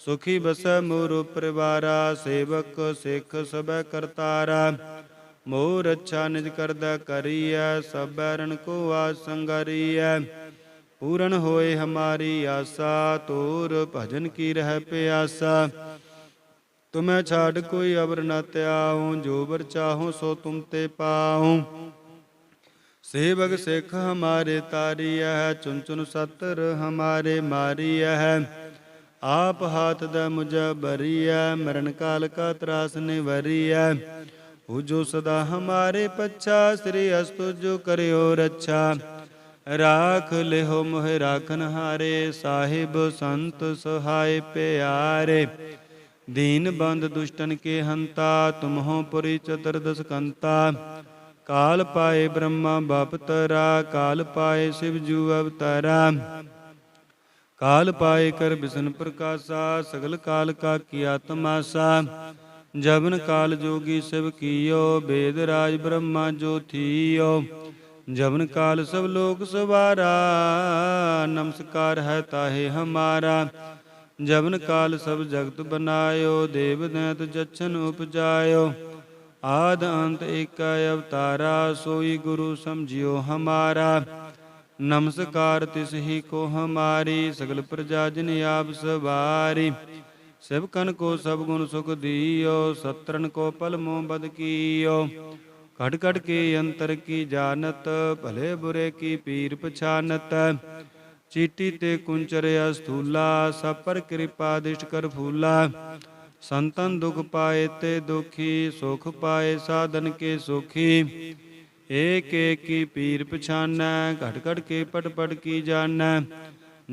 ਸੁਖੀ ਬਸੈ ਮੋਰ ਪਰਿਵਾਰਾ, ਸੇਵਕ ਸਿੱਖ ਸਬੈ ਕਰਤਾਰਾ। ਮੋਰ ਅੱਛਾ ਨਿਜ ਕਰਦਾ ਕਰੀਐ ਸਬੈ ਰਣ ਕੋ ਆਸੰਗਰੀਐ ਪੂਰਨ ਹੋਏ ਹਮਾਰੀ ਆਸਾ ਤੋਰ ਭਜਨ ਕੀ ਰਹਿ ਪਿਆਸਾ। ਤੁਮੈ ਛਾੜ ਕੋਈ ਅਵਰ ਨ ਤਿਆਉ ਜੋ ਬਰ ਚਾਹੋ ਸੋ ਤੁਮ ਤੇ ਪਾਉ। ਸੇਵਕ ਸਿੱਖ ਹਮਾਰੇ ਤਾਰੀਐ ਚੁਨ ਚੁਨ ਸਤਰ ਹਮਾਰੇ ਮਾਰੀਐ। ਆਪ ਹਾਥ ਦਾ ਮੁਝ ਬਰੀਐ ਮਰਨ ਕਾਲ ਕਾ ਤਰਾਸ ਨਿਵਰੀਐ। ਉਹ ਜੋ ਸਦਾ ਹਮਾਰੇ ਪੱਛਾ, ਸ੍ਰੀ ਅਸਤੁ ਜੋ ਕਰਿਓ ਰੱਛਾ। ਰਾਖ ਲਿਹੋ ਮੋਹਿ ਰਾਖਨ ਹਾਰੇ, ਸਾਹਿਬ ਸੰਤ ਸਹਾਇ ਪਿਆਰੇ। ਦੀਨ ਬੰਦ ਦੁਸ਼ਟਨ ਕੇ ਹੰਤਾ, ਤੁਮਹੋ ਪੁਰੀ ਚਤੁਰਦਸ ਕੰਤਾ ਕਾਲ ਪਾਏ ਬ੍ਰਹਮਾ ਬਾਪਤਰਾ ਕਾਲ ਪਾਏ ਸਿਵ ਜੂ ਅਵਤਾਰਾ। ਕਾਲ ਪਾਏ ਕਰ ਬਿਸ਼ਨ ਪ੍ਰਕਾਸ਼ਾ, ਸਗਲ ਕਾਲ ਕਾ ਕੀਆ ਤਮਾਸਾ ਜਬਨ ਕਾਲ ਜੋਗੀ ਸਿਵ ਕੀਓ, ਬੇਦ ਰਾਜ ਬ੍ਰਹਮਾ ਜੋ ਥੀਓ। ਜਬਨ ਕਾਲ ਸਭ ਲੋਕ ਸਵਾਰਾ, ਨਮਸਕਾਰ ਹੈ ਤਾਹੇ ਹਮਾਰਾ। ਜਬਨ ਕਾਲ ਸਭ ਜਗਤ ਬਨਾਇਓ, ਦੇਵ ਦੈਤ ਜਛਨ ਉਪਜਾਇਓ। ਆਦ ਅੰਤ ਏਕ ਅਵਤਾਰਾ, ਸੋਈ ਗੁਰੂ ਸਮਝਿਓ ਹਮਾਰਾ। ਨਮਸਕਾਰ ਤਿਸ ਹੀ ਕੋ ਹਮਾਰੀ, ਸਗਲ ਪ੍ਰਜਾ ਜਿਨ ਆਪ ਸਵਾਰੀ। ਸਿਵ ਕੋ ਸਭ ਗੁਣ ਸੁਖ ਦੀਓ ਸਤਰਨ ਕੋ ਪਲ ਮੋਹ ਬਦ ਕੀਓ। ਘਟ ਘਟ ਕੇ ਅੰਤਰ ਕੀ ਜਾਣਤ, ਭਲੇ ਬੁਰੇ ਕੀ ਪੀਰ ਪਛਾਨਤ। ਚੀਟੀ ਤੇ ਕੁੰਚਰਿਆ ਸਥੂਲਾ ਸਭ ਪਰ ਕਿਰਪਾ ਦਿਸ਼ਟ ਕਰ ਫੂਲਾ। ਸੰਤਨ ਦੁਖ ਪਾਏ ਤੇ ਦੁਖੀ, ਸੁਖ ਪਾਏ ਸਾਧਨ ਕੇ ਸੁਖੀ। ਏਕ ਏਕ ਕੀ ਪੀਰ ਪਛਾਨੈ ਘਟ ਘਟ ਕੇ ਪਟ ਪਟ ਕੀ ਜਾਣੈ।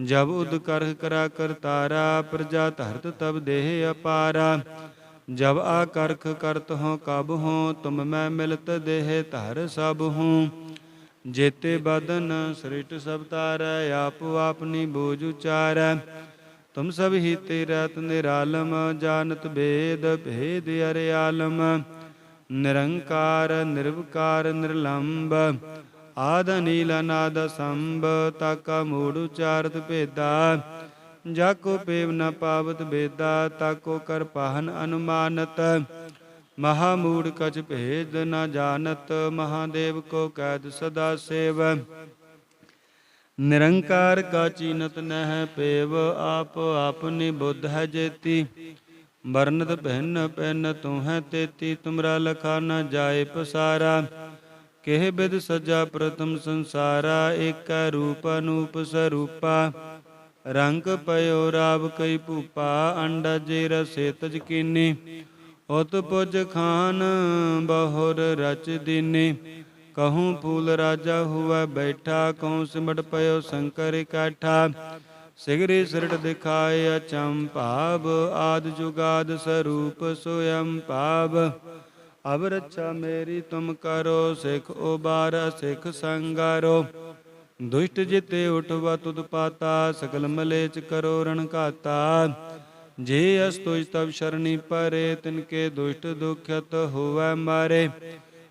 ਜਬ ਉਦ ਕਰਹ ਕਰਾ ਕਰਤਾਰਾ ਪ੍ਰਜਾ ਧਰਤ ਤਬ ਦੇਹ ਅਪਾਰਾ। ਜਬ ਆ ਕਰਖ ਕਰਤ ਹੋ ਕਬ ਹੋ ਤੁਮ ਮੈਂ ਮਿਲਤ ਦੇਹ ਧਰ ਸਭ ਹੂੰ ਜੇਤੇ ਬਦਨ ਸ੍ਰਿਸ਼ਟ ਸਭ ਤਾਰੈ, ਆਪ ਆਪਨੀ ਬੋਝ ਉਚਾਰੈ। ਤੁਮ ਸਭ ਹੀ ਤੇ ਰਤ ਨਿਰਾਲਮ, ਜਾਣਤ ਭੇਦ ਭੇਦ ਅਰੇ ਆਲਮ ਨਿਰੰਕਾਰ, ਨਿਰਵਕਾਰ ਨਿਰਲੰਭ ਆਦ ਨੀਲ ਅਨਾਦ ਸੰਭ, ਤਾਕਾ ਮੂੜ ਉਚਾਰਤ ਭੇਦਾ। ਜਾਕੋ ਪੇਵ ਨ ਪਾਵਤ ਬੇਦਾ, ਤਾਕੋ ਕਰ ਪਾਹਨ ਅਨੁਮਾਨਤ। ਮਹਾ ਮੂੜ ਕਛ ਭੇਦ ਨ ਜਾਣਤ, ਮਹਾਦੇਵ ਕੋ ਕੈਦ ਸਦਾ ਸੇਵ। ਨਿਰੰਕਾਰ ਕਾ ਚੀਨਤ ਨਹਿ ਪੇਵ, ਆਪ ਆਪਨੀ ਬੁੱਧ ਹੈ ਜੇਤੀ। ਵਰਨਤ ਪਹਿਨ ਪਹਿਨ ਤੂੰ ਹੈ ਤੇਤੀ, ਤੁਮਰਾ ਲਖਾ ਨ ਜਾਏ ਪਸਾਰਾ। ਕਿਹ ਬਿਦ ਸਜਾ ਪ੍ਰਥਮ ਸੰਸਾਰਾ, ਏਕੈ ਰੂਪ ਅਨੂਪ ਸਰੂਪਾ। ਰੰਗ ਪਇਓ ਰਾਵ ਕਈ ਭੂਪਾ, ਅੰਡਾ ਜੇ ਰਸੇ ਤਜ ਕੀਨੀ। ਉਤ ਪੁਜ ਖਾਨ ਬਹੁਰ ਰਚ ਦੀਨੀ। ਕਹੂੰ ਫੂਲ ਰਾਜਾ ਹੁਆ ਬੈਠਾ, ਕਹੂੰ ਸਿਮਟ ਪਇਓ ਸ਼ੰਕਰ ਇਕਾਠਾ। ਸਿਗਰੀ ਸਿਰਟ ਦਿਖਾਏ ਅਚੰ ਭਾਵ, ਆਦ ਜੁਗਾਦ ਸਰੂਪ ਸੋਯੰ ਭਾਵ। ਅਬ ਰੱਛਾ ਮੇਰੀ ਤੁਮ ਕਰੋ, ਸਿਖ ਉਬਾਰ ਸਿਖ ਸੰਗਾਰੋ। ਦੁਸ਼ਟ ਜਿਤੇ ਉਠਵਾ ਤੁਧ ਪਾਤਾ ਸਕਲ ਮਲੇਚ ਕਰੋ ਰਣ ਘਾਤਾ। ਜੇ ਅਸ ਤੁਜ ਤਬ ਸ਼ਰਣੀ ਪਰੇ ਤਿਨਕੇ ਦੁਸ਼ਟ ਦੁਖਤ ਹੋਵੈ ਮਾਰੇ।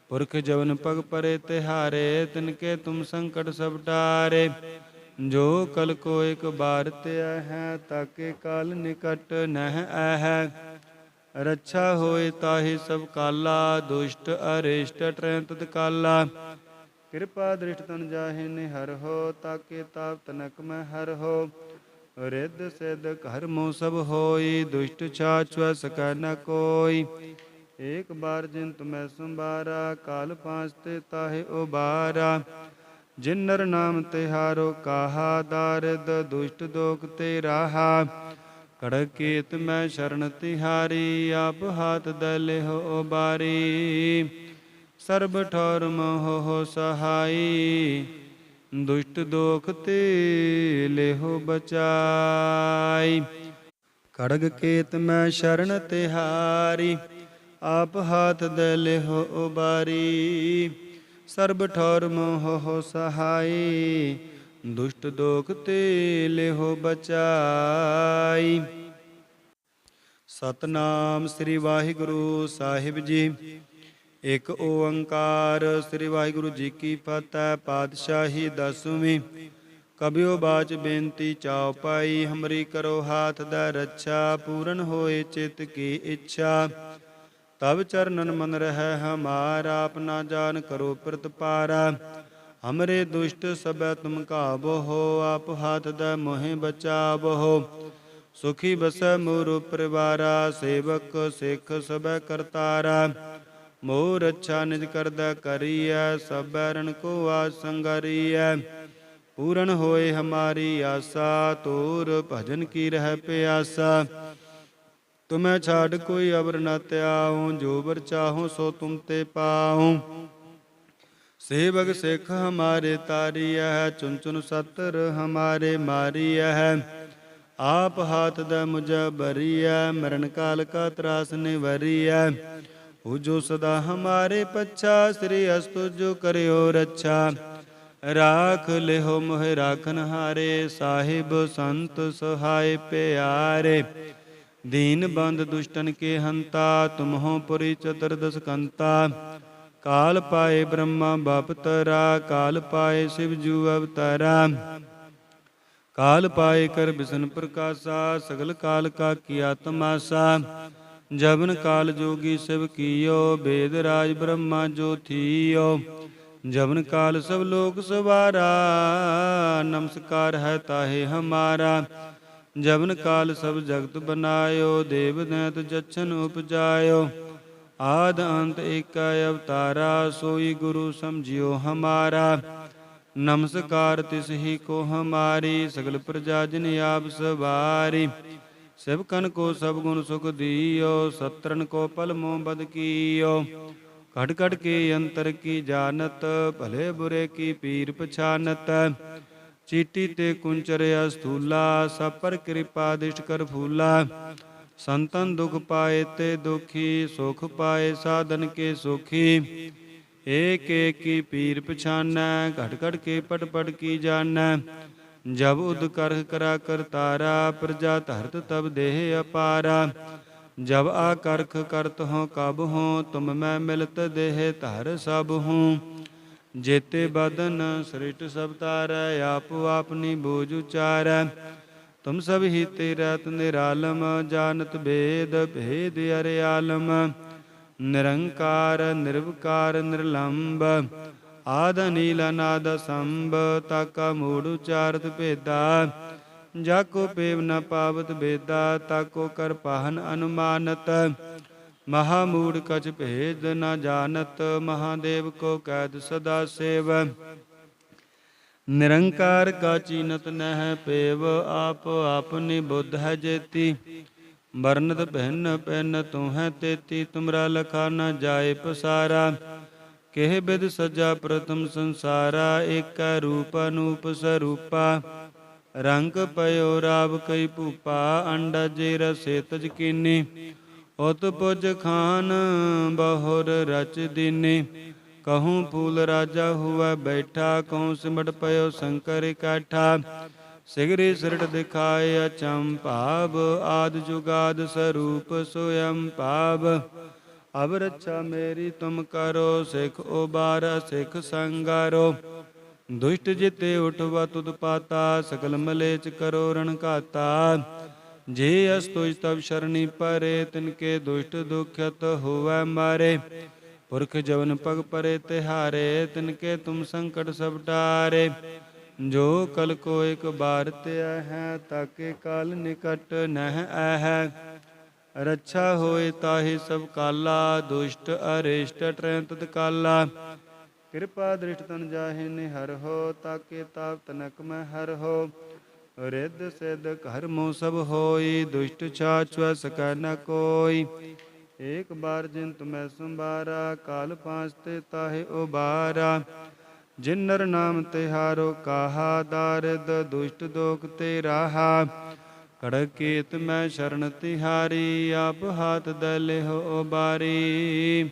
ਪੁਰਖ ਜਵਨ ਪਗ ਪਰੇ ਤਿਹਾਰੇ ਤਿਨਕੇ ਤੁਮ ਸੰਕਟ ਸਭ ਟਾਰੇ। ਜੋ ਕਲ ਕੋ ਇਕ ਬਾਰ ਤਿਆ ਹੈ, ਤਾਕੇ ਕਾਲ ਨਿਕਟ ਨਹਿ ਆਹੈ ਰੱਛਾ ਹੋਏ ਤਾਹੀ ਸਭ ਕਾਲਾ, ਦੁਸ਼ਟ, ਅਰਿਸ਼ਟ, ਟਰੈਂਤ ਕਾਲਾ ਕਿਰਪਾ ਦ੍ਰਿਸ਼ਟ ਤਨ ਜਾਹੇ ਨਿਹਰ ਹੋ, ਤਾਕੇ ਤਾਪ ਤਨਕ ਮੈਂ ਹਰ ਹੋ। ਰਿੱਧ ਸਿੱਧ ਘਰ ਮੋ ਸਭ ਹੋਈ, ਦੁਸ਼ਟ ਛਾਛਵ ਸਕੈ ਨ ਕੋਈ। ਏਕ ਬਾਰ ਜਿਨ ਤੁਮੈ ਸੰਭਾਰਾ, ਕਾਲ ਪਾਂਚ ਤੇ ਤਾਹੇ ਉਬਾਰਾ। ਜਿਨ ਨਰ ਨਾਮ ਤਿਹਾਰੋ, ਕਾਹਾ ਦਾਰਦ, ਦੁਸ਼ਟ ਦੋਖ ਤੇ ਰਾਹਾ ਕੜਕੇਤ ਮੈਂ ਸ਼ਰਨ ਤਿਹਾਰੀ, ਆਪ ਹਾਥ ਦਲਿਹੁ ਉਬਾਰੀ। ਸਰਬ ਠੌਰ ਮੋਹ ਸਹਾਈ, ਦੁਸ਼ਟ ਦੋਖ ਤੇ ਲਿਹੁ ਬਚਾਈ। ਖੜਗ ਕੇਤ ਮੈਂ ਸ਼ਰਨ ਤਿਹਾਰੀ, ਆਪ ਹਾਥ ਦੇ ਲਿਹੋ ਉਬਾਰੀ। ਸਰਬ ਠੌਰ ਮੋਹ ਸਹਾਈ, ਦੁਸ਼ਟ ਦੋਖ ਤੇ ਲਿਹੋ ਬਚਾਈ। ਸਤਨਾਮ ਸ੍ਰੀ ਵਾਹਿਗੁਰੂ ਸਾਹਿਬ ਜੀ। ਇੱਕ ਓੰਕਾਰ ਸ੍ਰੀ ਵਾਹਿਗੁਰੂ ਜੀ ਕੀ ਫਤਿਹ, ਪਾਤਸ਼ਾਹੀ ਦਸਵੀਂ। ਕਬਿਓ ਬਾਚ ਬੇਨਤੀ ਚਾਉ ਪਾਈ, ਹਮਰੀ ਕਰੋ ਹਾਥ ਦਾ ਰੱਛਾ, ਪੂਰਨ ਹੋਏ ਚਿਤ ਕੀ ਇੱਛਾ। ਤਬ ਚਰਨਨ ਮਨ ਰਹਿ ਹਮਾਰਾ ਆਪਣਾ ਜਾਨ ਕਰੋ ਪ੍ਰਤਪਾਰਾ ਹਮਰੇ ਦੁਸ਼ਟ ਸਬੈ ਤੁਮ ਕਾਬੋ ਹੋ ਆਪ ਹਾਥ ਦਾ ਮੋਹਿ ਬਚਾਵੋ। ਸੁਖੀ ਬਸੈ ਮੋਰ ਪਰਿਵਾਰਾ, ਸੇਵਕ ਸਿੱਖ ਸਬੈ ਕਰਤਾਰਾ। ਮੋਰ ਅੱਛਾ ਨਿਜ ਕਰਦਾ ਕਰੀਐ, ਸਭੈ ਰਣ ਕੋ ਆਸ ਸੰਗਰੀਐ। ਪੂਰਨ ਹੋਏ ਹਮਾਰੀ ਆਸਾ ਤੋਰ ਭਜਨ ਕੀ ਰਹਿ ਪਿਆਸਾ। ਤੁਮੈ ਛਾੜ ਕੋਈ ਅਵਰ ਨ ਤਿਆਉ, ਜੋ ਬਰ ਚਾਹੋ ਸੋ ਤੁਮ ਤੇ ਪਾਉ। ਸੇਵਕ ਸਿੱਖ ਹਮਾਰੇ ਤਾਰੀਐ ਚੁਨ ਚੁਨ ਸਤਰ ਹਮਾਰੇ ਮਾਰੀਐ। ਆਪ ਹਾਥ ਦਾ ਮੁਝ ਬਰੀਐ ਮਰਨ ਕਾਲ ਕਾ ਤਰਾਸ ਨਿਵਰੀਐ। ਉਹ ਜੋ ਸਦਾ ਹਮਾਰੇ ਪੱਛਾ, ਸ੍ਰੀ ਅਸਤੁ ਜੋ ਕਰਿਓ ਰੱਛਾ। ਰਾਖ ਲਿਹੋ ਮੋਹ ਰਾਖਨ ਹਾਰੇ ਸਾਹਿਬ ਸੰਤ ਸਹਾਇ ਪਿਆਰੇ। ਦੀਨ ਬੰਦ ਦੁਸ਼ਟਨ ਕੇ ਹੰਤਾ, ਤੁਮਹੋ ਪੁਰੀ ਚਤੁਰਦਸ ਕੰਤਾ ਕਾਲ ਪਾਏ ਬ੍ਰਹਮਾ ਬਾਪਤਰਾ ਕਾਲ ਪਾਏ ਸਿਵ ਜੂ ਅਵਤਾਰਾ। ਕਾਲ ਪਾਏ ਕਰ ਬਿਸ਼ਨ ਪ੍ਰਕਾਸ਼ਾ, ਸਗਲ ਕਾਲ ਕਾ ਕੀਆ ਤਮਾਸਾ। ਜਬਨ ਕਾਲ ਜੋਗੀ ਸਿਵ ਕੀਓ, ਬੇਦ ਰਾਜ ਬ੍ਰਹਮਾ ਜੋ ਥੀਓ। ਜਬਨ ਕਾਲ ਸਭ ਲੋਕ ਸਵਾਰਾ, ਨਮਸਕਾਰ ਹੈ ਤਾਹੇ ਹਮਾਰਾ। ਜਵਨ ਕਾਲ ਸਭ ਜਗਤ ਬਨਾਇਓ, ਦੇਵ ਦੈਤ ਜਛਨ ਉਪਜਾਇਓ। ਆਦ ਅੰਤ ਏਕਾ ਅਵਤਾਰਾ, ਸੋਈ ਗੁਰੂ ਸਮਝਿਓ ਹਮਾਰਾ। ਨਮਸਕਾਰ ਤਿਸ ਹੀ ਕੋ ਹਮਾਰੀ, ਸਗਲ ਪ੍ਰਜਾ ਜਿਨ ਆਪ ਸਵਾਰੀ। ਸਿਵ ਕਨ ਕੋ ਸਭ ਗੁਣ ਸੁਖ ਦੀਓ ਸਤਰਨ ਕੋ ਪਲ ਮੋਹ ਬਦ ਕੀਓ। ਘਟ ਘਟ ਕੇ ਅੰਤਰ ਕੀ ਜਾਣਤ, ਭਲੇ ਬੁਰੇ ਕੀ ਪੀਰ ਪਛਾਨਤ। ਚੀਟੀ ਤੇ ਕੁੰਚਰਿਆ ਸਥੂਲਾ ਸਭ ਪਰ ਕਿਰਪਾ ਦਿਸ਼ਟ ਕਰ ਫੂਲਾ। ਸੰਤਨ ਦੁਖ ਪਾਏ ਤੇ ਦੁਖੀ, ਸੁਖ ਪਾਏ ਸਾਧਨ ਕੇ ਸੁਖੀ। ਏਕ ਏਕ ਪੀਰ ਪਛਾਨੈ, ਘਟ ਘਟ ਕੇ ਪਟ ਪਟ ਕੀ ਜਾਣੈ। ਜਬ ਉਦ ਕਰਹ ਕਰਾ ਕਰਤਾਰਾ ਪ੍ਰਜਾ ਧਰਤ ਤਬ ਦੇਹ ਅਪਾਰਾ। ਜਬ ਆ ਕਰਖ ਕਰਤ ਹੋ ਕਬ ਹੋ ਤੁਮ ਮੈਂ ਮਿਲਤ ਦੇਹ ਧਰ ਸਭ ਹੂੰ ਜੇਤੇ ਬਦਨ ਸ੍ਰਿਸ਼ਟ ਸਭ ਤਾਰੈ, ਆਪ ਆਪਨੀ ਬੋਝ ਉਚਾਰੈ। ਤੁਮ ਸਭ ਹੀ ਤੇ ਰਤ ਨਿਰਾਲਮ, ਜਾਣਤ ਭੇਦ ਭੇਦ ਅਰਿਆਲਮ ਨਿਰੰਕਾਰ, ਨਿਰਵਕਾਰ ਨਿਰਲੰਭ ਆਦ ਨੀਲ ਅਨਾਦ ਸੰਭ ਤਾਕਾ ਮੂੜ ਉਚਾਰਤ ਭੇਦਾ। ਜਾ ਕੋ ਪੇਵ ਨ ਪਾਵਤ ਬੇਦਾ ਤਾਕੋ ਕਰ ਪਾਹਨ ਅਨੁਮਾਨਤ। ਮਹਾ ਮੂੜ ਕਛ ਭੇਦ ਨ ਜਾਣਤ, ਮਹਾਦੇਵ ਕੋ ਕੈਦ ਸਦਾ ਸੇਵ। ਨਿਰੰਕਾਰ ਕਾ ਚੀਨਤ ਨਹਿ ਪੇਵ, ਆਪ ਆਪਨੀ ਬੁੱਧ ਹੈ ਜੇਤੀ। ਵਰਨਤ ਭਿੰਨ ਪਿੰਨ ਤੂੰ ਹੈ ਤੇਤੀ, ਤੁਮਰਾ ਲਖਾ ਨ ਜਾਏ ਪਸਾਰਾ। ਕਿਹ ਬਿਦ ਸਜਾ ਪ੍ਰਥਮ ਸੰਸਾਰਾ, ਏਕੈ ਰੂਪ ਅਨੂਪ ਸਰੂਪਾ। ਰੰਗ ਪਇਓ ਰਾਵ ਕਈ ਭੂਪਾ, ਅੰਡਾ ਜੇ ਰਸੇ ਤਜ ਕੀਨੀ। ਉਤ ਪੁਜ ਖਾਨ ਬਹੁਰ ਰਚ ਦੀਨੇ। ਕਹੂੰ ਫੂਲ ਰਾਜਾ ਹੁਆ ਬੈਠਾ, ਕਹੂੰ ਸਿਮਟ ਪਇਓ ਸ਼ੰਕਰ ਇਕਾਠਾ ਸਿਗਰੀ ਸਿਰਟ ਦਿਖਾਏ ਅਚੰ ਭਾਵ, ਆਦ ਜੁਗਾਦ ਸਰੂਪ ਸੋਯੰ ਭਾਵ। ਅਬ ਰੱਛਾ ਮੇਰੀ ਤੁਮ ਕਰੋ, ਸਿਖ ਉਬਾਰ ਸਿਖ ਸੰਗਾਰੋ। ਦੁਸ਼ਟ ਜਿਤੇ ਉਠਵਾ ਤੁਧ ਪਾਤਾ, ਸਕਲ ਮਲੇਚ ਕਰੋ ਰਣ ਘਾਤਾ। ਜੇ ਅਸਤੁਜ ਤਬ ਸ਼ਰਣੀ ਪਰੇ, ਤਿਨਕੇ ਦੁਸ਼ਟ ਦੁਖਤ ਹੋਵੈ ਮਾਰੇ। ਪੁਰਖ ਜਵਨ ਪਗ ਪਰੇ ਤਿਹਾਰੇ, ਤਿਨਕੇ ਤੁਮ ਸੰਕਟ ਸਭ ਟਾਰੇ ਜੋ ਕਲ ਕੋ ਇਕ ਬਾਰ ਧਿਆ ਹੈ, ਤਾਕੇ ਕਾਲ ਨਿਕਟ ਨਹਿ ਆਹੈ ਰੱਛਾ ਹੋਏ ਤਾਹੀ ਸਭ ਕਾਲਾ, ਦੁਸ਼ਟ ਅਰਿਸ਼ਟ ਟ੍ਰੈਂਤ ਕਾਲਾ। ਕਿਰਪਾ ਦ੍ਰਿਸ਼ਟ ਤਨ ਜਾਹੇ ਨਿਹਰ ਹੋ, ਤਾਕੇ ਤਾਪ ਤਨਕ ਮੈਂ ਹਰ ਹੋ। ਰਿੱਧ ਸਿੱਧ ਘਰ ਮੋ ਸਭ ਹੋਈ, ਦੁਸ਼ਟ ਛਾਛੁ ਸਕੈ ਨ ਕੋਈ। ਏਕ ਬਾਰ ਜਿਨ ਤੁਮੈ ਸੰਭਾਰਾ, ਕਾਲ ਪਾਂਚ ਤੇ ਤਾਹੇ ਉਬਾਰਾ। ਜਿਨ ਨਰ ਨਾਮ ਤਿਹਾਰੋ ਕਾਹਾ ਦਾਰਦ, ਦੁਸ਼ਟ ਦੋਖ ਤੇ ਰਾਹਾ। ਖੜਗ ਮੈਂ ਸ਼ਰਨ ਤਿਹਾਰੀ, ਆਪ ਹਾਥ ਦਲੇ ਹੋ ਬਾਰੀ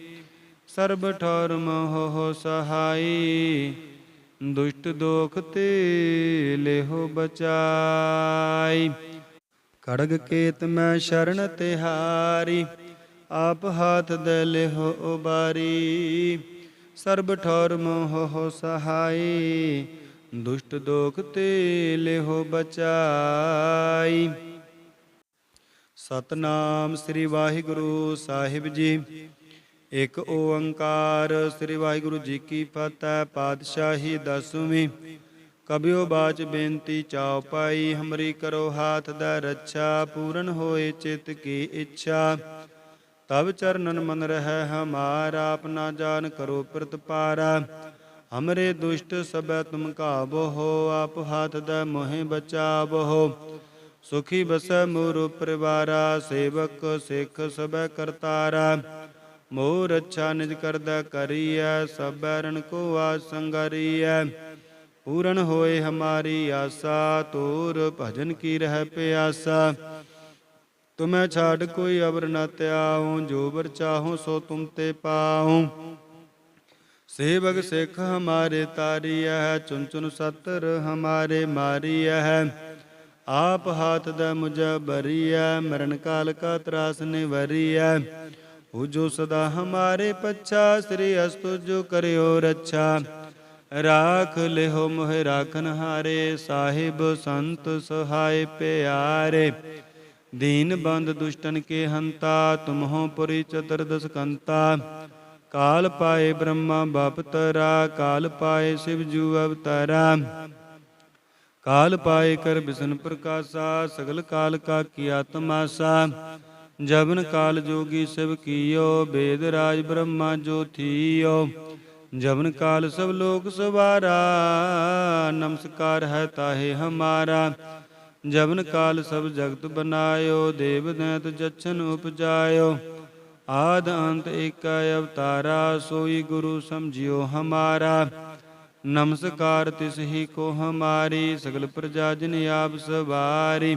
ਸਰਬ ਠੌਰ ਮੋਹ ਸਹਾਈ। ਦੁਸ਼ਟ ਦੋਖ ਤੇ ਲਿਹੋ ਬਚਾਈ। ਖੜਗ ਕੇਤ ਮੈਂ ਸ਼ਰਨ ਤਿਹਾਰੀ ਆਪ ਹਾਥ ਦਲੇ ਹੋ ਬਾਰੀ ਸਰਬ ਠੌਰ ਮੋਹ ਸਹਾਈ, ਦੁਸ਼ਟ ਦੋਖ ਤੇ ਲਿਹੋ ਬਚਾਈ। ਸਤਨਾਮ ਸ੍ਰੀ ਵਾਹਿਗੁਰੂ ਸਾਹਿਬ ਜੀ। ਇਕ ਓੰਕਾਰ, ਸ੍ਰੀ ਵਾਹਿਗੁਰੂ ਜੀ ਕੀ ਫਤਿਹ, ਪਾਤਸ਼ਾਹੀ ਦਸਵੀਂ। ਕਬਿਓ ਬਾਚ ਬੇਨਤੀ ਚਾਉ ਪਾਈ, ਹਮਰੀ ਕਰੋ ਹਾਥ ਦਾ ਰੱਛਾ, ਪੂਰਨ ਹੋਏ ਚਿਤ ਕੀ ਇੱਛਾ। ਤਬ ਚਰਨਨ ਮਨ ਰਹਿ ਹਮਾਰਾ ਆਪਣਾ ਜਾਨ ਕਰੋ ਪ੍ਰਤਪਾਰਾ ਹਮਰੇ ਦੁਸ਼ਟ ਸਬੈ ਤੁਮ ਕਾਬੋ ਹੋ ਆਪ ਹਾਥ ਦਾ ਮੋਹਿ ਬਚਾਵੋ ਸੁਖੀ ਬਸੈ ਮੋਰ ਪਰਿਵਾਰਾ, ਸੇਵਕ ਸਿੱਖ ਸਬੈ ਕਰਤਾਰਾ। ਮੋਰ ਅੱਛਾ ਨਿਜ ਕਰਦਾ ਕਰੀਐ, ਸਭ ਰਣ ਕੋ ਆਸ ਪੂਰਨ ਹੋਏ ਹਮਾਰੀ ਆਸਾ ਤੋਰ ਭਜਨ ਕੀ ਰਹਿ ਪਿਆਸਾ। ਤੁਮੈ ਛਾੜ ਕੋਈ ਅਵਰ ਨ ਤਿਆਉ, ਜੋ ਬਰ ਚਾਹੋ ਸੋ ਤੁਮ ਤੇ ਪਾਉ। ਸੇਵਕ ਸਿੱਖ ਹਮਾਰੇ ਤਾਰੀਐ ਚੁਨ ਚੁਨ ਸਤਰ ਹਮਾਰੇ ਮਾਰੀਐ। ਆਪ ਹਾਥ ਦਾ ਮੁਝ ਬਰੀਐ ਮਰਨ ਕਾਲ ਕਾ ਤਰਾਸ ਨਿਵਰੀਐ। ਉਹ ਜੋ ਸਦਾ ਹਮਾਰੇ ਪੱਛਾ, ਸ੍ਰੀ ਅਸਤੁ ਜੋ ਕਰਿਓ ਰੱਛਾ। ਰਾਖ ਲਿਹੋ ਮੋਹ ਰਾਖਨ ਹਾਰੇ, ਸਾਹਿਬ ਸੰਤ ਸਹਾਇ ਪਿਆਰੇ। ਦੀਨ ਬੰਦ ਦੁਸ਼ਟਨ ਕੇ ਹੰਤਾ, ਤੁਮਹੋ ਪੁਰੀ ਚਤੁਰਦਸ ਕੰਤਾ ਕਾਲ ਪਾਏ ਬ੍ਰਹਮਾ ਬਾਪਤਰਾ ਕਾਲ ਪਾਏ ਸਿਵ ਜੂ ਅਵਤਾਰਾ। ਕਾਲ ਪਾਏ ਕਰ ਬਿਸ਼ਨ ਪ੍ਰਕਾਸ਼ਾ, ਸਗਲ ਕਾਲ ਕਾ ਕੀਆ ਤਮਾਸਾ ਜਬਨ ਕਾਲ ਜੋਗੀ ਸਿਵ ਕੀਓ, ਬੇਦ ਰਾਜ ਬ੍ਰਹਮਾ ਜੋ ਥੀਓ। ਜਬਨ ਕਾਲ ਸਭ ਲੋਕ ਸਵਾਰਾ, ਨਮਸਕਾਰ ਹੈ ਤਾਹੇ ਹਮਾਰਾ। ਜਬਨ ਕਾਲ ਸਭ ਜਗਤ ਬਨਾਇਓ, ਦੇਵ ਦੈਤ ਜਛਨ ਉਪਜਾਇਓ। ਆਦ ਅੰਤ ਏਕ ਅਵਤਾਰਾ, ਸੋਈ ਗੁਰੂ ਸਮਝਿਓ ਹਮਾਰਾ। ਨਮਸਕਾਰ ਤਿਸ ਹੀ ਕੋ ਹਮਾਰੀ, ਸਗਲ ਪ੍ਰਜਾ ਜਿਨ ਆਪ ਸਵਾਰੀ।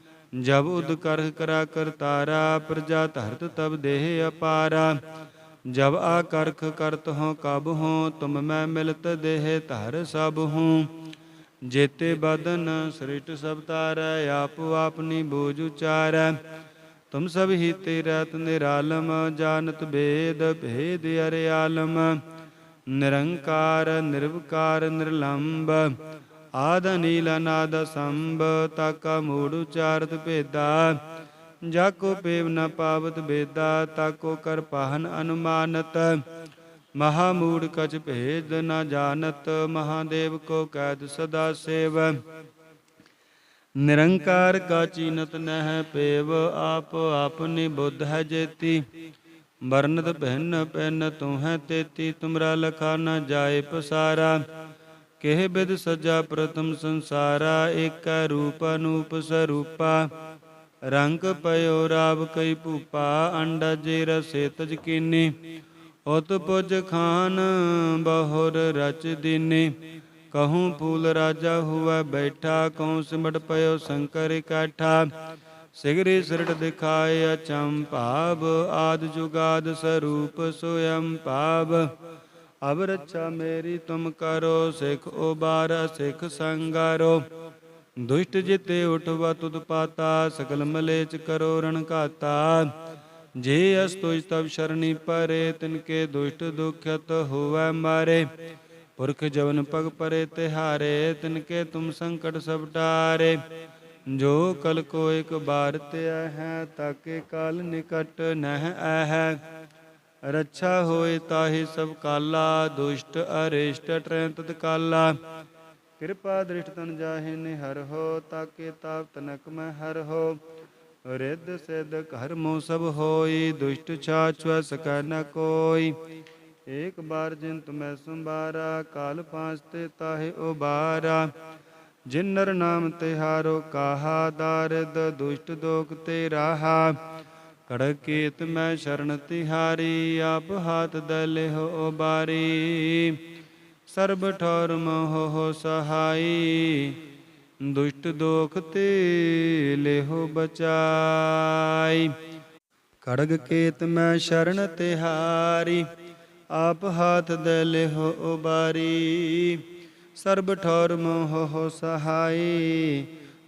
ਜਬ ਉਦ ਕਰਹ ਕਰਾ ਕਰਤਾਰਾ ਪ੍ਰਜਾ ਧਰਤ ਤਬ ਦੇਹ ਅਪਾਰਾ। ਜਬ ਆ ਕਰਖ ਕਰਤ ਹੋ ਕਬ ਹੋ ਤੁਮ ਮੈਂ ਮਿਲਤ ਦੇਹ ਧਰ ਸਭ ਹੂੰ ਜੇਤੇ ਬਦਨ ਸ੍ਰਿਸ਼ਟ ਸਭ ਤਾਰੈ, ਆਪ ਆਪਨੀ ਬੋਝ ਉਚਾਰੈ। ਤੁਮ ਸਭ ਹੀ ਤੇ ਰਤ ਨਿਰਾਲਮ, ਜਾਣਤ ਭੇਦ ਭੇਦ ਅਰੇ ਆਲਮ ਨਿਰੰਕਾਰ, ਨਿਰਵਕਾਰ ਨਿਰਲੰਭ ਆਦ ਨੀਲ ਅਨਾਦ ਸੰਭ ਤਾਕਾ ਮੂੜ ਉਚਾਰਤ ਭੇਦਾ। ਜਾਕੋ ਪੇਵ ਨ ਪਾਵਤ ਬੇਦਾ, ਤਾਕੋ ਕਰ ਪਾਹਨ ਅਨੁਮਾਨਤ। ਮਹਾ ਮੂੜ ਕਛ ਭੇਦ ਨ ਜਾਣਤ, ਮਹਾਦੇਵ ਕੋ ਕੈਦ ਸਦਾ ਸੇਵ। ਨਿਰੰਕਾਰ ਕਾ ਚੀਨਤ ਨਹਿ ਪੇਵ, ਆਪ ਆਪਨੀ ਬੁੱਧ ਹੈ ਜੇਤੀ। ਵਰਨਤ ਭਿੰਨ ਪਿੰਨ ਤੂੰ ਹੈ ਤੇਤੀ, ਤੁਮਰਾ ਲਖਾ ਨ ਜਾਏ ਪਸਾਰਾ। ਕਿਹ ਬਿਦ ਸਜਾ ਪ੍ਰਥਮ ਸੰਸਾਰਾ, ਏਕੈ ਰੂਪ ਅਨੂਪ ਸਰੂਪਾ। ਰੰਗ ਪਇਓ ਰਾਵ ਕਈ ਭੂਪਾ ਅੰਡਾ ਜੇ ਰਸੇ ਤਜ ਕੀਨੀ। ਉਤ ਪੁਜ ਖਾਨ ਬਹੁਰ ਰਚ ਦੀਨੇ। ਕਹੂੰ ਫੂਲ ਰਾਜਾ ਹੁਆ ਬੈਠਾ ਕਉ ਸਿਮਟ ਪਇਓ ਸ਼ੰਕਰ ਇਕਾਠਾ ਸਿਗਰੀ ਸਿਰਟ ਦਿਖਾਏ ਅਚੰ ਭਾਵ ਆਦ ਜੁਗਾਦ ਸਰੂਪ ਸੋਯੰ ਭਾਵ। ਅਬ ਰੱਛਾ ਮੇਰੀ ਤੁਮ ਕਰੋ, ਸਿਖ ਉਬਾਰ, ਸਿਖ ਸੰਗਾਰੋ। ਦੁਸ਼ਟ ਜਿਤੇ ਉਠਵਾ, ਤੁਧ ਪਾਤਾ ਸਕਲ ਮਲੇਚ ਕਰੋ ਰਣ ਘਾਤਾ। ਜੇ ਅਸ ਤੁਜ ਤਬ ਸ਼ਰਣੀ ਪਰੇ, ਤਿਨ ਕੇ ਦੁਸ਼ਟ ਦੁਖਤ ਹੋਵੈ ਮਾਰੇ। ਪੁਰਖ ਜਵਨ ਪਗ ਪਰੇ ਤਿਹਾਰੇ, ਤਿਨ ਕੇ ਤੁਮ ਸੰਕਟ ਸਭ ਟਾਰੇ। ਜੋ ਕਲ ਕੋ ਇਕ ਬਾਰ ਤਿਆ ਹੈ, ਤਾਕੇ ਕਾਲ ਨਿਕਟ ਨਹਿ ਆਹੈ ਰੱਛਾ ਹੋਏ ਤਾਹੀ ਸਭ ਕਾਲਾ, ਦੁਸ਼ਟ, ਅਰਿਸ਼ਟ, ਟ੍ਰੈਂਤ ਕਾਲਾ ਕਿਰਪਾ ਦ੍ਰਿਸ਼ਟ ਤਨ ਜਾਹੇ ਨਿਹਰ ਹੋ, ਤਾਕੇ ਤਾਪ ਤਨਕ ਮੈਂ ਹਰ ਹੋ। ਰਿੱਧ ਸਿੱਧ ਕਰਮੋ ਸਭ ਹੋਈ, ਦੁਸ਼ਟ ਛਾਛੁ ਸਕੈ ਨ ਕੋਈ। ਏਕ ਬਾਰ ਜਿਨ ਤੁਮੈ ਸੰਭਾਰਾ, ਕਾਲ ਪਾਂਚ ਤੇ ਤਾਹੇ ਉਬਾਰਾ। ਜਿਨ ਨਰ ਨਾਮ ਤਿਹਾਰੋ ਕਾਹਾ, ਦਾਰਦ ਦੁਸ਼ਟ ਦੋਖ ਤੇ ਰਾਹਾ। ਕੜਕੇਤ ਮੈਂ ਸ਼ਰਨ ਤਿਹਾਰੀ, ਆਪ ਹਾਥ ਦਲੇ ਹੋ ਉਬਾਰੀ। ਸਰਬ ਠੌਰ ਮੋਹ ਸਹਾਈ, ਦੁਸ਼ਟ ਦੋਖ ਤੇ ਲੇਹੋ ਬਚਾਈ। ਖੜਗ ਕੇਤ ਮੈਂ ਸ਼ਰਨ ਤਿਹਾਰੀ, ਆਪ ਹਾਥ ਦੇ ਲਿਹੋ ਉਬਾਰੀ। ਸਰਬ ਠੌਰ ਮੋਹ ਸਹਾਈ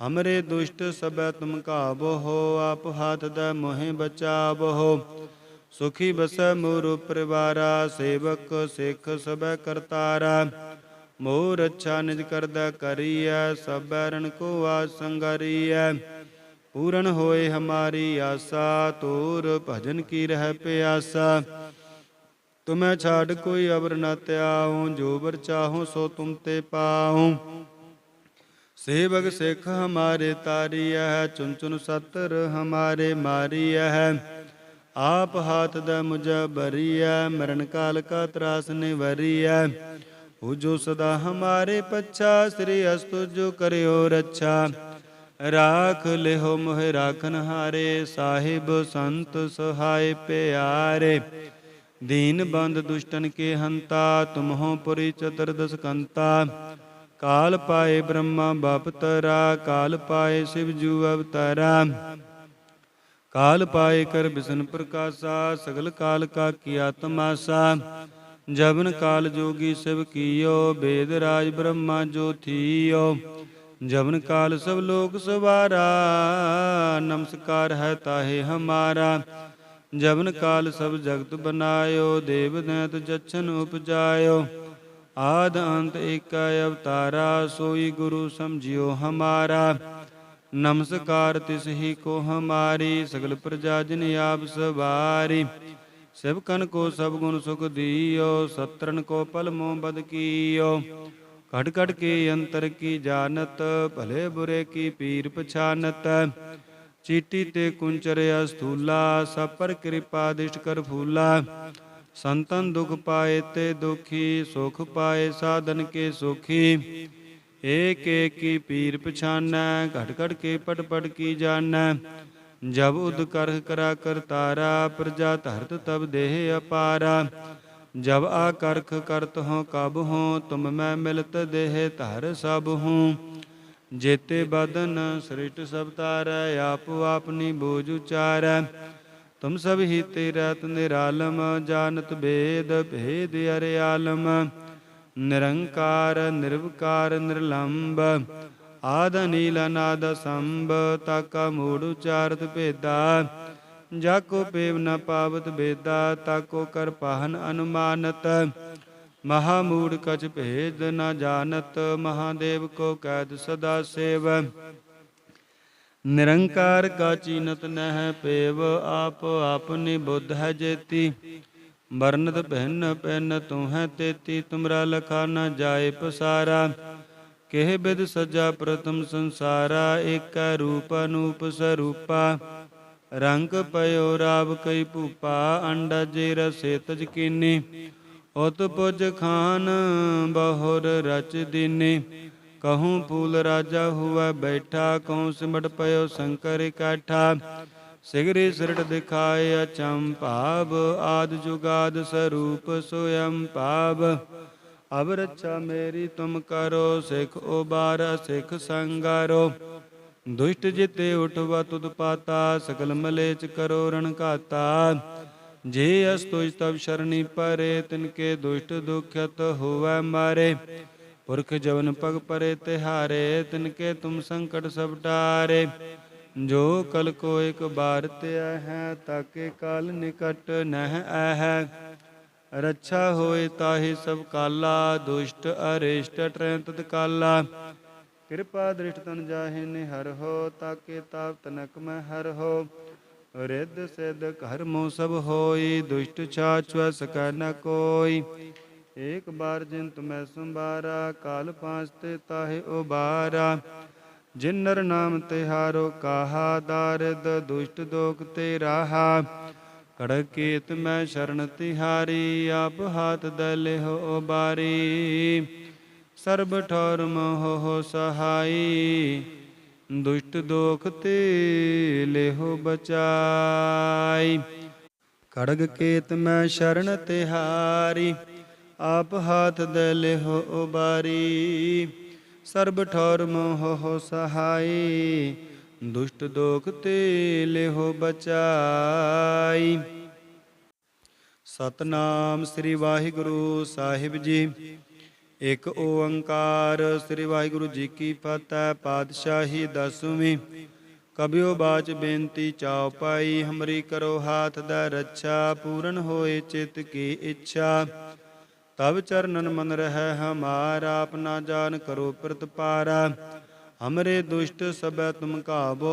ਹਮਰੇ ਦੁਸ਼ਟ ਸਬੈ ਤੁਮ ਕਾਬੋ ਆਪ ਹਾਥ ਦਾ ਮੋਹਿ ਬਚਾਵੋ ਹੋ ਸੁਖੀ ਬਸੈ ਮੋਰ ਪਰਿਵਾਰਾ, ਸੇਵਕ ਸਿੱਖ ਸਬੈ ਕਰਤਾਰਾ। ਮੋਰ ਅੱਛਾ ਨਿਜ ਕਰਦਾ ਕਰੀਐ, ਸਭੈ ਰਣ ਕੋ ਆਸ ਸੰਗਰੀਐ। ਪੂਰਨ ਹੋਏ ਹਮਾਰੀ ਆਸਾ ਤੋਰ ਭਜਨ ਕੀ ਰਹਿ ਪਿਆਸਾ। ਤੁਮੈ ਛਾੜ ਕੋਈ ਅਵਰ ਨ ਤਿਆਉ, ਜੋ ਬਰ ਚਾਹੋ ਸੋ ਤੁਮ ਤੇ ਪਾਉ। ਸੇਵਕ ਸਿੱਖ ਹਮਾਰੇ ਤਾਰੀਐ ਚੁਨ ਚੁਨ ਸਤਰ ਹਮਾਰੇ ਮਾਰੀਐ। ਆਪ ਹਾਥ ਦਾ ਮੁਝ ਬਰੀਐ ਮਰਨ ਕਾਲ ਕਾ ਤਰਾਸ ਨਿਵਰੀਐ। ਉਹ ਜੋ ਸਦਾ ਹਮਾਰੇ ਪੱਛਾ, ਸ੍ਰੀ ਅਸਤੁ ਜੋ ਕਰਿਓ ਰੱਛਾ। ਰਾਖ ਲਿਹੋ ਮੋਹ ਰਾਖਨ ਹਾਰੇ, ਸਾਹਿਬ ਸੰਤ ਸਹਾਇ ਪਿਆਰੇ। ਦੀਨ ਬੰਦ ਦੁਸ਼ਟਨ ਕੇ ਹੰਤਾ, ਤੁਮਹੋ ਪੁਰੀ ਚਤੁਰਦਸ ਕੰਤਾ। ਕਾਲ ਪਾਏ ਬ੍ਰਹਮਾ ਬਾਪਤਰਾ ਕਾਲ ਪਾਏ ਸਿਵ ਜੂ ਅਵਤਾਰਾ। ਕਾਲ ਪਾਏ ਕਰ ਬਿਸ਼ਨ ਪ੍ਰਕਾਸ਼ਾ, ਸਗਲ ਕਾਲ ਕਾ ਕੀਆ ਤਮਾਸਾ ਜਬਨ ਕਾਲ ਜੋਗੀ ਸਿਵ ਕੀਓ, ਬੇਦ ਰਾਜ ਬ੍ਰਹਮਾ ਜੋ ਥੀਓ। ਜਬਨ ਕਾਲ ਸਭ ਲੋਕ ਸਵਾਰਾ, ਨਮਸਕਾਰ ਹੈ ਤਾਹੇ ਹਮਾਰਾ। ਜਬਨ ਕਾਲ ਸਭ ਜਗਤ ਬਨਾਇਓ, ਦੇਵ ਦੈਤ ਜਛਨ ਉਪਜਾਇਓ। ਆਦ ਅੰਤ ਏਕ ਅਵਤਾਰਾ, ਸੋਈ ਗੁਰੂ ਸਮਝਿਓ ਹਮਾਰਾ। ਨਮਸਕਾਰ ਤਿਸ ਹੀ ਕੋ ਹਮਾਰੀ, ਸਗਲ ਪ੍ਰਜਾ ਜਿਨ ਆਪ ਸਵਾਰੀ। ਸਿਵ ਕਨ ਕੋ ਸਭ ਗੁਣ ਸੁਖ ਦੀਓ ਸਤਰਨ ਕੋ ਪਲ ਮੋ ਬਦ ਕੀਓ। ਕਟ ਘਟ ਕੇ ਅੰਤਰ ਕੀ ਜਾਣਤ, ਭਲੇ ਬੁਰੇ ਕੀ ਪੀਰ ਪਛਾਨਤ। ਚੀਟੀ ਤੇ ਕੁੰਚਰਿਆ ਅਸਥੂਲਾ ਸਭ ਪਰ ਕਿਰਪਾ ਦਿਸ਼ਟ ਕਰ ਫੂਲਾ। ਸੰਤਨ ਦੁਖ ਪਾਏ ਤੇ ਦੁਖੀ, ਸੁਖ ਪਾਏ ਸਾਧਨ ਕੇ ਸੁਖੀ। ਏਕ ਏਕ ਕੀ ਪੀਰ ਪਛਾਨੈ ਘਟ ਘਟ ਕੇ ਪਟ ਪਟ ਕੀ ਜਾਣੈ। ਜਬ ਉਦ ਕਰਹ ਕਰਾ ਕਰਤਾਰਾ ਪ੍ਰਜਾ ਧਰਤ ਤਬ ਦੇਹ ਅਪਾਰਾ। ਜਬ ਆ ਕਰਖ ਕਰਤ ਹੋ ਕਬ ਹੋ ਤੁਮ ਮੈਂ ਮਿਲਤ ਦੇਹ ਧਰ ਸਭ ਹੂੰ ਜੇਤੇ ਬਦਨ ਸ੍ਰਿਸ਼ਟ ਸਭ ਤਾਰੈ, ਆਪ ਆਪਨੀ ਬੋਝ ਉਚਾਰੈ। ਤੁਮ ਸਭ ਹੀ ਤੇ ਰਤ ਨਿਰਾਲਮ ਜਾਣਤ ਭੇਦ ਭੇਦ ਅਰੇ ਆਲਮ। ਨਿਰੰਕਾਰ, ਨਿਰਵਕਾਰ ਨਿਰਲੰਭ ਆਦ ਨੀਲ ਅਨਾਦ, ਸੰਭ, ਤਾਕਾ ਮੂੜ, ਉਚਾਰਤ, ਭੇਦਾ। ਜਾਕੋ ਪੇਵ ਨ ਪਾਵਤ ਬੇਦਾ ਤਾਕੋ ਕਰ ਪਾਹਨ ਅਨੁਮਾਨਤ। ਮਹਾ ਮੂੜ ਕਛ ਭੇਦ ਨ ਜਾਣਤ, ਮਹਾਦੇਵ ਕੋ ਕੈਦ ਸਦਾ ਸੇਵ। ਨਿਰੰਕਾਰ ਕਾ ਚੀਨਤ ਨਹਿ ਪੇਵ ਆਪ ਆਪਨੀ ਬੁੱਧ ਹੈ ਜੇਤੀ। ਵਰਨਤ ਭਿੰਨ ਪਿੰਨ ਤੂੰ ਹੈ ਤੇਤੀ, ਤੁਮਰਾ ਲਖਾ ਨ ਜਾਏ ਪਸਾਰਾ। ਕਿਹ ਬਿਦ ਸਜਾ ਪ੍ਰਥਮ ਸੰਸਾਰਾ, ਏਕੈ ਰੂਪ ਅਨੂਪ ਸਰੂਪਾ। ਰੰਗ ਪਇਓ ਰਾਵ ਕਈ ਭੂਪਾ, ਅੰਡਾ ਜੇ ਰਸੇ ਤਜ ਕੀਨੀ। ਉਤ ਪੁਜ ਖਾਨ ਬਹੁਰ ਰਚ ਦੀਨੇ। ਕਹੂੰ ਫੂਲ ਰਾਜਾ ਹੁਆ ਬੈਠਾ ਕਹੂੰ ਸਿਮਟ ਪਇਓ ਸ਼ੰਕਰ ਇਕਾਠਾ ਸਿਗਰੇ ਸਿਰਟ ਦਿਖਾਏ ਅਚੰ ਭਾਵ ਆਦ ਜੁਗਾਦ ਸਰੂਪ ਸੋਯੰ ਭਾਵ ਅਬ ਰੱਛਾ ਮੇਰੀ ਤੁਮ ਕਰੋ ਸਿਖ ਉਬਾਰ ਸਿਖ ਸੰਗਾਰੋ ਦੁਸ਼ਟ ਜਿਤੇ ਉਠਵਾ ਤੁਧ ਪਾਤਾ ਸਕਲ ਮਲੇਚ ਕਰੋ ਰਣ ਘਾਤਾ ਜੇ ਅਸ ਤੁਜ ਤਬ ਸ਼ਰਣੀ ਪਰੇ ਤਿਨਕੇ ਦੁਸ਼ਟ ਦੁਖਤ ਹੋਵੈ ਮਾਰੇ ਪੁਰਖ ਜਵਨ ਪਗ ਪਰੇ ਤਿਹਾਰੇ ਤਿਨਕੇ ਤੁਮ ਸੰਕਟ ਸਭ ਟਾਰੇ। ਜੋ ਕਲ ਕੋ ਇੱਕ ਬਾਰ ਧਿਆ ਹੈ, ਤਾਕੇ ਕਾਲ ਨਿਕਟ ਨਹਿ ਐਹੈ ਰੱਛਾ ਹੋਏ ਤਾਹੇ ਸਭ ਕਾਲਾ, ਦੁਸ਼ਟ ਅਰਿਸ਼ਟ ਟਰੈ ਤਤ ਕਾਲਾ। ਕਿਰਪਾ ਦ੍ਰਿਸ਼ਟ ਤਨ ਜਾਹੇ ਨੇ ਹੋ, ਤਾਕੇ ਤਾਪ ਤਨਕ ਮੈਂ ਹਰ ਹੋ। ਰਿੱਧ ਸਿੱਧ ਕਰਮੋ ਸਭ ਹੋਈ, ਦੁਸ਼ਟ ਛਾਛੁ ਸਕੈ ਨ ਕੋਈ। ਏਕ ਬਾਰ ਜਿਨ ਤੁਮੈ ਸੰਭਾਰਾ, ਕਾਲ ਪਾਂਚ ਤੇ ਤਾਹੇ ਉਬਾਰਾ। ਜਿਨ ਨਰ ਨਾਮ ਤਿਹਾਰੋ ਕਾਹਾ, ਦਾਰਦ ਦੁਸ਼ਟ ਦੋਖ ਤੇ ਰਾਹਾ। ਕੜਕੇਤ ਮੈਂ ਸ਼ਰਨ ਤਿਹਾਰੀ, ਆਪ ਹਾਥ ਦਲੇ ਹੋ ਬਾਰੀ ਸਰਬ ਠੌਰ ਮੋਹ ਸਹਾਈ, ਦੁਸ਼ਟ ਦੋਖ ਤੇ ਲੇਹੋ ਬਚਾਈ। ਖੜਗ ਕੇਤ ਮੈਂ ਸ਼ਰਨ ਤਿਹਾਰੀ ਆਪ ਹਾਥ ਦਲੇ ਹੋ ਉਬਾਰੀ, ਸਰਬ ਠੌਰ ਮੋਹ ਸਹਾਈ, ਦੁਸ਼ਟ ਦੋਖ ਤੇ ਲੇਹੋ ਬਚਾਈ। ਸਤਨਾਮ ਸ੍ਰੀ ਵਾਹਿਗੁਰੂ ਸਾਹਿਬ ਜੀ। ਇਕ ਓੰਕਾਰ ਸ੍ਰੀ ਵਾਹਿਗੁਰੂ ਜੀ ਕੀ ਫਤਿਹ, ਪਾਤਸ਼ਾਹੀ ਦਸਵੀਂ। ਕਬਿਓ ਬਾਚ ਬੇਨਤੀ ਚਾਉ ਪਾਈ, ਹਮਰੀ ਕਰੋ ਹਾਥ ਦਾ ਰੱਛਾ, ਪੂਰਨ ਹੋਏ ਚਿਤ ਕੀ ਇੱਛਾ। ਤਬ ਚਰਨਨ ਮਨ ਰਹਿ ਹਮਾਰਾ ਆਪਣਾ ਜਾਨ ਕਰੋ ਪ੍ਰਤਪਾਰਾ ਹਮਰੇ ਦੁਸ਼ਟ ਸਬੈ ਤੁਮ ਕਾਬੋ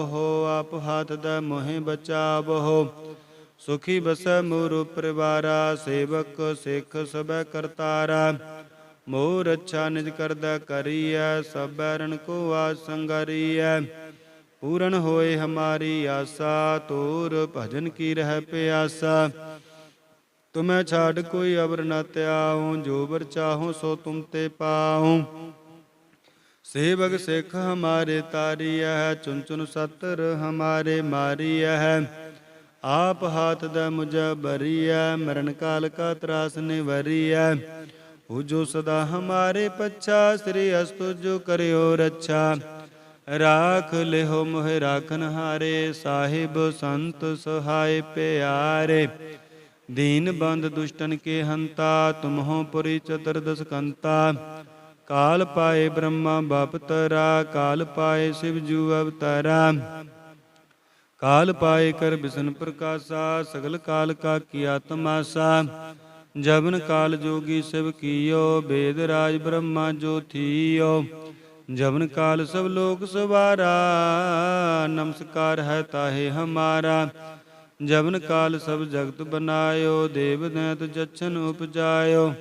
ਆਪ ਹਾਥ ਦਾ ਮੋਹਿ ਬਚਾਵੋ। ਹੋ ਸੁਖੀ ਬਸੈ ਮੋਰ ਪਰਿਵਾਰਾ, ਸੇਵਕ ਸਿੱਖ ਸਬੈ ਕਰਤਾਰਾ। ਮੋਰ ਅੱਛਾ ਨਿਜ ਕਰਦਾ ਕਰੀਐ, ਸਭੈ ਰਣ ਕੋ ਆਸ ਪੂਰਨ ਹੋਏ ਹਮਾਰੀ ਆਸਾ ਤੋਰ ਭਜਨ ਕੀ ਰਹਿ ਪਿਆਸਾ। ਤੁਮੈ ਛਾੜ ਕੋਈ ਅਵਰ ਨ ਤਿਆਉ ਜੋ ਬਰ ਚਾਹੋ ਸੋ ਤੁਮ ਤੇ ਪਾਉ ਸੇਵਕ ਸਿੱਖ ਹਮਾਰੇ ਤਾਰੀਐ ਚੁਨ ਚੁਨ ਸਤਰ ਹਮਾਰੇ ਮਾਰੀਐ। ਆਪ ਹਾਥ ਦਾ ਮੁਝ ਬਰੀਐ ਮਰਨ ਕਾਲ ਕਾ ਤਰਾਸ ਨਿਵਰੀਐ। ਉਹ ਜੋ ਸਦਾ ਹਮਾਰੇ ਪੱਛਾ, ਸ੍ਰੀ ਅਸਤੁ ਜੋ ਕਰਿਓ ਰੱਛਾ। ਰਾਖ ਲਿਹੋ ਮੋਹ ਰਾਖਨ ਹਾਰੇ ਸਾਹਿਬ ਸੰਤ ਸਹਾਇ ਪਿਆਰੇ। ਦੀਨ ਬੰਦ ਦੁਸ਼ਟਨ ਕੇ ਹੰਤਾ, ਤੁਮਹੋ ਪੁਰੀ ਚਤੁਰਦਸ ਕੰਤਾ ਕਾਲ ਪਾਏ ਬ੍ਰਹਮਾ ਬਾਪਤਰਾ ਕਾਲ ਪਾਏ ਸਿਵ ਜੂ ਅਵਤਾਰਾ। ਕਾਲ ਪਾਏ ਕਰ ਬਿਸ਼ਨ ਪ੍ਰਕਾਸ਼ਾ, ਸਗਲ ਕਾਲ ਕਾ ਕੀਆ ਤਮਾਸਾ ਜਬਨ ਕਾਲ ਜੋਗੀ ਸਿਵ ਕੀਓ, ਬੇਦ ਰਾਜ ਬ੍ਰਹਮਾ ਜੋ ਥੀਓ। ਜਬਨ ਕਾਲ ਸਭ ਲੋਕ ਸਵਾਰਾ, ਨਮਸਕਾਰ ਹੈ ਤਾਹੇ ਹਮਾਰਾ। ਜਵਨ ਕਾਲ ਸਭ ਜਗਤ ਬਨਾਇਓ, ਦੇਵ ਦੈਤ ਜਛਨ ਉਪਜਾਇਓ।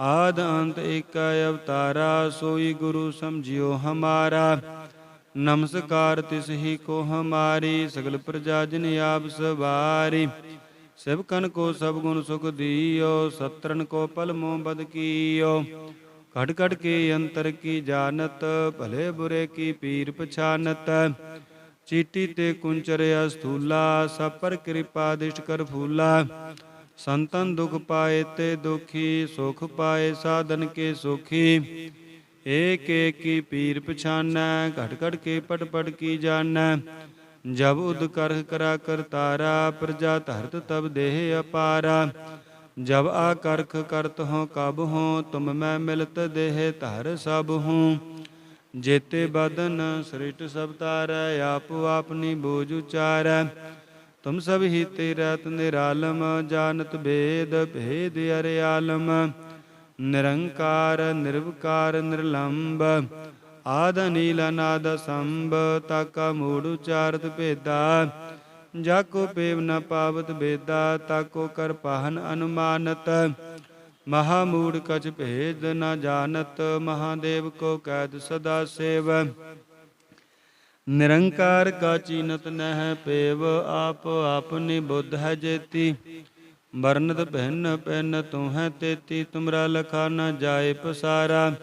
ਆਦ ਅੰਤ ਏਕ ਅਵਤਾਰਾ, ਸੋਈ ਗੁਰੂ ਸਮਝਿਓ ਹਮਾਰਾ। ਨਮਸਕਾਰ ਤਿਸ ਹੀ ਕੋ ਹਮਾਰੀ, ਸਗਲ ਪ੍ਰਜਾ ਜਿਨ ਆਪ ਸਵਾਰੀ। ਸਿਵ ਕਨ ਕੋ ਸਭ ਗੁਣ ਸੁਖ ਦੀਓ ਸਤਰਨ ਕੋ ਪਲ ਮੋਹ ਬਦ ਕੀਓ। ਘਟ ਘਟ ਕੇ ਅੰਤਰ ਕੀ ਜਾਣਤ, ਭਲੇ ਬੁਰੇ ਕੀ ਪੀਰ ਪਛਾਨਤ। ਚੀਟੀ ਤੇ ਕੁੰਚਰਿਆ ਸਥੂਲਾ ਸਭ ਪਰ ਕਿਰਪਾ ਦਿਸ਼ਟ ਕਰ ਫੂਲਾ। ਸੰਤਨ ਦੁਖ ਪਾਏ ਤੇ ਦੁਖੀ, ਸੁਖ ਪਾਏ ਸਾਧਨ ਕੇ ਸੁਖੀ। ਏਕ ਏਕ ਕੀ ਪੀਰ ਪਛਾਨੈ, ਘਟ ਘਟ ਕੇ ਪਟ ਪਟ ਕੀ ਜਾਣੈ। ਜਬ ਉਦ ਕਰਹ ਕਰਾ ਕਰਤਾਰਾ ਪ੍ਰਜਾ ਧਰਤ ਤਬ ਦੇਹ ਅਪਾਰਾ। ਜਬ ਆ ਕਰਖ ਕਰਤ ਹੋ ਕਬ ਹੋ ਤੁਮ ਮੈਂ ਮਿਲਤ ਦੇਹ ਧਰ ਸਭ ਹੂੰ ਜੇਤੇ ਬਦਨ ਸ੍ਰਿਸ਼ਟ ਸਭ ਤਾਰੈ, ਆਪ ਆਪਨੀ ਬੋਝ ਉਚਾਰੈ। ਤੁਮ ਸਭ ਹੀ ਤੇ ਰਤ ਨਿਰਾਲਮ, ਜਾਣਤ ਭੇਦ ਭੇਦ ਅਰੇ ਆਲਮ। ਨਿਰੰਕਾਰ, ਨਿਰਵਕਾਰ ਨਿਰਲੰਭ ਆਦ ਨੀਲ ਅਨਾਦ ਸੰਭ ਤਾਕਾ ਮੂੜ ਉਚਾਰਤ ਭੇਦਾ। ਜਾਕੋ ਪੇਵ ਨ ਪਾਵਤ ਬੇਦਾ ਤਾਕੋ ਕਰ ਪਾਹਨ ਅਨੁਮਾਨਤ। ਮਹਾ ਮੂੜ ਕਛ ਭੇਦ ਨ ਜਾਣਤ, ਮਹਾਦੇਵ ਕੋ ਕੈਦ ਸਦਾ ਸੇਵ। ਨਿਰੰਕਾਰ ਕਾ ਚੀਨਤ ਨਹਿ ਪੇਵ, ਆਪ ਆਪਨੀ ਬੁੱਧ ਹੈ ਜੇਤੀ। ਵਰਨਤ ਭਿੰਨ ਪਿੰਨ ਤੂੰ ਹੈ ਤੇਤੀ, ਤੁਮਰਾ ਲਖਾ ਨ ਜਾਏ ਪਸਾਰਾ।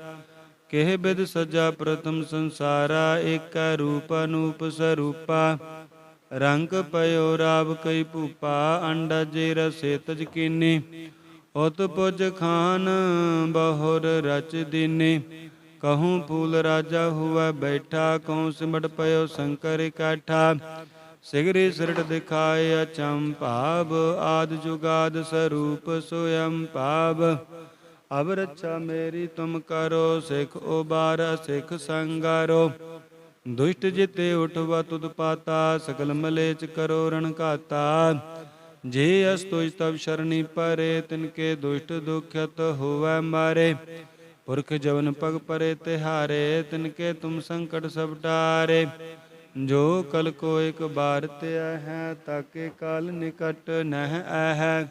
ਕਿਹ ਬਿਦ ਸਜਾ ਪ੍ਰਥਮ ਸੰਸਾਰਾ, ਏਕੈ ਰੂਪ ਅਨੂਪ ਸਰੂਪਾ। ਰੰਗ ਪਇਓ ਰਾਵ ਕਈ ਭੂਪਾ, ਅੰਡਾ ਜੇ ਰਸੇ ਤਜ ਕੀਨੀ। ਉਤ ਪੁਜ ਖਾਨ ਬਹੁਰ ਰਚ ਦੀਨੇ। ਕਹੂੰ ਫੂਲ ਰਾਜਾ ਹੁਆ ਬੈਠਾ ਕਉ ਸਿਮਟ ਪਇਓ ਸ਼ੰਕਰ ਇਕਾਠਾ ਸਿਗਰੀ ਸਿਰਟ ਦਿਖਾਏ ਅਚੰ ਭਾਵ, ਆਦ ਜੁਗਾਦ ਸਰੂਪ ਸੋਯੰ ਭਾਵ। ਅਬ ਰੱਛਾ ਮੇਰੀ ਤੁਮ ਕਰੋ, ਸਿਖ ਉਬਾਰ ਸਿਖ ਸੰਗਾਰੋ। ਦੁਸ਼ਟ ਜਿਤੇ ਉਠਵਾ ਤੁਧ ਪਾਤਾ, ਸਕਲ ਮਲੇਚ ਕਰੋ ਰਣ ਘਾਤਾ। ਜੇ ਅਸ ਤੁਜ ਤਬ ਸ਼ਰਣੀ ਪਰੇ, ਤਿਨਕੇ ਦੁਸ਼ਟ ਦੁਖਤ ਹੋਵੈ ਮਾਰੇ। ਪੁਰਖ ਜਵਨ ਪਗ ਪਰੇ ਤਿਹਾਰੇ, ਤਿਨਕੇ ਤੁਮ ਸੰਕਟ ਸਭ ਟਾਰੇ। ਜੋ ਕਲ ਕੋ ਇੱਕ ਬਾਰ ਧਿਆ ਹੈ, ਤਾਕੇ ਕਾਲ ਨਿਕਟ ਨਹਿ ਐਹ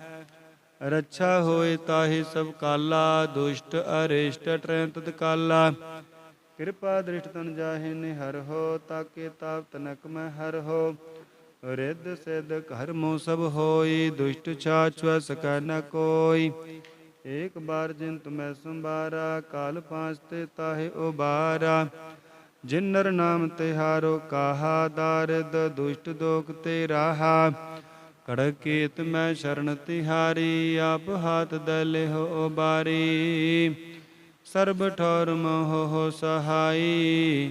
ਰੱਛਾ ਹੋਏ ਤਾਹੀ ਸਭ ਕਾਲਾ, ਦੁਸ਼ਟ ਅਰਿਸ਼ਟ ਟਰੈ ਤਤ ਕਾਲਾ। ਕਿਰਪਾ ਦ੍ਰਿਸ਼ਟ ਤਨ ਜਾਹੇ ਨਿਹਰ ਹੋ, ਤਾਕੇ ਤਾਪ ਤਨਕ ਮੈਂ ਹਰ ਹੋ। ਰਿੱਧ ਸਿੱਧ ਘਰ ਮੋ ਸਭ ਹੋਈ, ਦੁਸ਼ਟ ਛਾਛੁ ਸਕੈ ਨ ਕੋਈ। ਏਕ ਬਾਰ ਜਿਨ ਤੁਮੈ ਸੰਭਾਰਾ, ਕਾਲ ਪਾਂਚ ਤੇ ਤਾਹੇ ਉਬਾਰਾ। ਜਿਨ ਨਰ ਨਾਮ ਤਿਹਾਰੋ ਕਾਹਾ ਦਾਰਦ, ਦੁਸ਼ਟ ਦੋਖ ਤੇ ਰਾਹਾ। ਕੜਕੇਤ ਮੈਂ ਸ਼ਰਨ ਤਿਹਾਰੀ, ਆਪ ਹਾਥ ਦਲੇ ਹੋ ਬਾਰੀ ਸਰਬ ਠੌਰ ਮੋਹ ਸਹਾਈ।